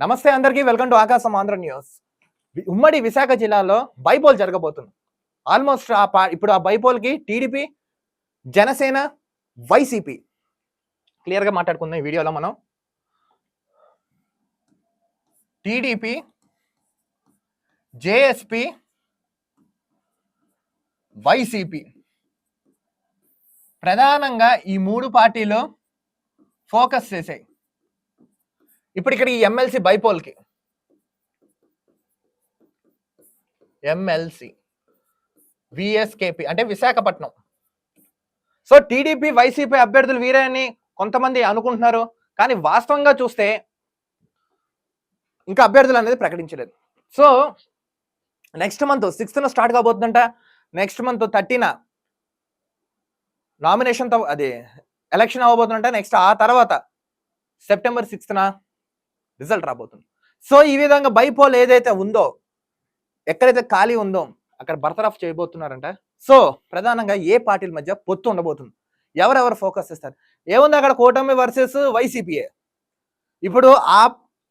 నమస్తే అందరికీ welcome to ఆకాశం ఆంధ్ర న్యూస్. ఉమ్మడి విశాఖ జిల్లాలో బైపోల్ జరగబోతుంది. ఆల్మోస్ట్ ఆ పా ఇప్పుడు ఆ బైపోల్కి టీడీపీ జనసేన వైసీపీ. క్లియర్గా మాట్లాడుకుందాం ఈ వీడియోలో మనం. TDP JSP YCP. ప్రధానంగా ఈ మూడు పార్టీలు ఫోకస్ చేసాయి ఇప్పుడు ఇక్కడ ఈ ఎమ్మెల్సీ బైపోల్కి ఎమ్మెల్సీ విఎస్కేపి అంటే విశాఖపట్నం. సో టీడీపీ వైసీపీ అభ్యర్థులు వీరే అని కొంతమంది అనుకుంటున్నారు. కానీ వాస్తవంగా చూస్తే ఇంకా అభ్యర్థులు అనేది ప్రకటించలేదు. సో నెక్స్ట్ మంత్ సిక్స్త్న స్టార్ట్ కాబోతుందంట. నెక్స్ట్ మంత్ థర్టీన నామినేషన్తో అది ఎలక్షన్ అవ్వబోతుందంట. నెక్స్ట్ ఆ తర్వాత సెప్టెంబర్ సిక్స్త్న రిజల్ట్ రాబోతుంది. సో ఈ విధంగా బైపోల్ ఏదైతే ఉందో ఎక్కడైతే ఖాళీ ఉందో అక్కడ బర్తరఫ్ చేయబోతున్నారంట. సో ప్రధానంగా ఏ పార్టీల మధ్య పొత్తు ఉండబోతుంది. ఎవరెవరు ఫోకస్ చేస్తారు? ఏముంది అక్కడ కూటమి వర్సెస్ వైసీపీఏ ఇప్పుడు ఆ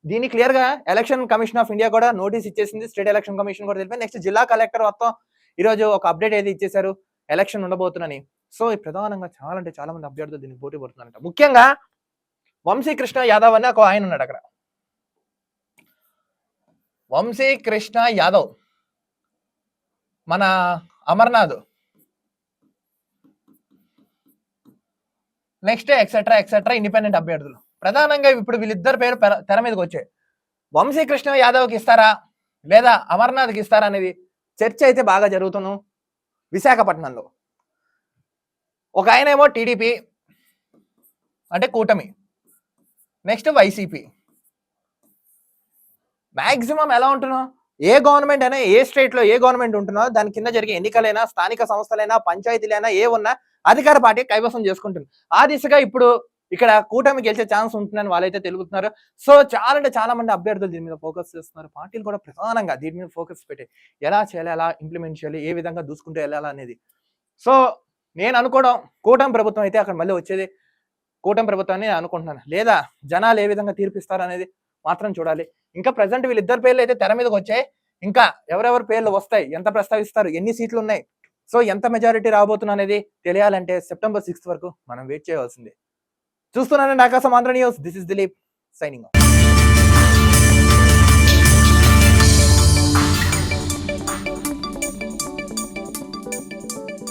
దీని క్లియర్గా ఎలక్షన్ కమిషన్ ఆఫ్ ఇండియా కూడా నోటీస్ ఇచ్చేసింది. స్టేట్ ఎలక్షన్ కమిషన్ కూడా తెలిపి. నెక్స్ట్ జిల్లా కలెక్టర్ మొత్తం ఈరోజు ఒక అప్డేట్ ఏది ఇచ్చేశారు? ఎలక్షన్ ఉండబోతుందని. సో ఈ ప్రధానంగా చాలా అంటే చాలా మంది అభ్యర్థులు దీనికి పోటీ పడుతున్నారంట. ముఖ్యంగా వంశీకృష్ణ యాదవ్ అని ఒక ఆయన ఉన్నాడు అక్కడ. వంశీ కృష్ణ యాదవ్. మన Amarnath. Next etcetera etcetera independent అభ్యర్థులు. ప్రధానంగా ఇప్పుడు వీళ్ళిద్దరు పేరు తెర మీదకి వచ్చాయి. వంశీ కృష్ణ యాదవ్కి ఇస్తారా? లేదా అమర్నాథ్కి ఇస్తారా అనేది చర్చ అయితే బాగా జరుగుతును విశాఖపట్నంలో. ఒక ఆయన ఏమో టీడీపీ అంటే కూటమి. Next YCP. మ్యాక్సిమం ఎలా ఉంటున్నావు? ఏ గవర్నమెంట్ అయినా ఏ స్టేట్లో ఏ గవర్నమెంట్ ఉంటున్నా దాని కింద జరిగే ఎన్నికలైనా స్థానిక సంస్థలైనా పంచాయతీలైనా ఏ ఉన్నా అధికార పార్టీ కైవసం చేసుకుంటుంది. ఆ దిశగా ఇప్పుడు ఇక్కడ కూటమి గెలిచే ఛాన్స్ ఉంటుందని వాళ్ళైతే తెలుగుతున్నారు సో చాలా అంటే చాలా మంది అభ్యర్థులు దీని మీద ఫోకస్ చేస్తున్నారు. పార్టీలు కూడా ప్రధానంగా దీని మీద ఫోకస్ పెట్టి ఎలా చేయాలి ఎలా ఇంప్లిమెంట్ చేయాలి ఏ విధంగా దూసుకుంటూ వెళ్ళాలి అనేది. సో నేను అనుకోవడం కూటమి ప్రభుత్వం అయితే అక్కడ మళ్ళీ వచ్చేది కూటమి ప్రభుత్వాన్ని అనుకుంటున్నాను. లేదా జనాలు ఏ విధంగా తీర్పిస్తారు అనేది మాత్రం చూడాలి. ఇంకా ప్రజెంట్ వీళ్ళిద్దరు పేర్లు అయితే తెర మీదకి వచ్చాయి. ఇంకా ఎవరెవరి పేర్లు వస్తాయి? ఎంత ప్రస్తావిస్తారు? ఎన్ని సీట్లు ఉన్నాయి? సో ఎంత మెజారిటీ రాబోతున్నా అనేది తెలియాలంటే సెప్టెంబర్ సిక్స్త్ వరకు మనం వెయిట్ చేయవలసిందే చూస్తున్నానండి Akasam Andhra news this is Dilip signing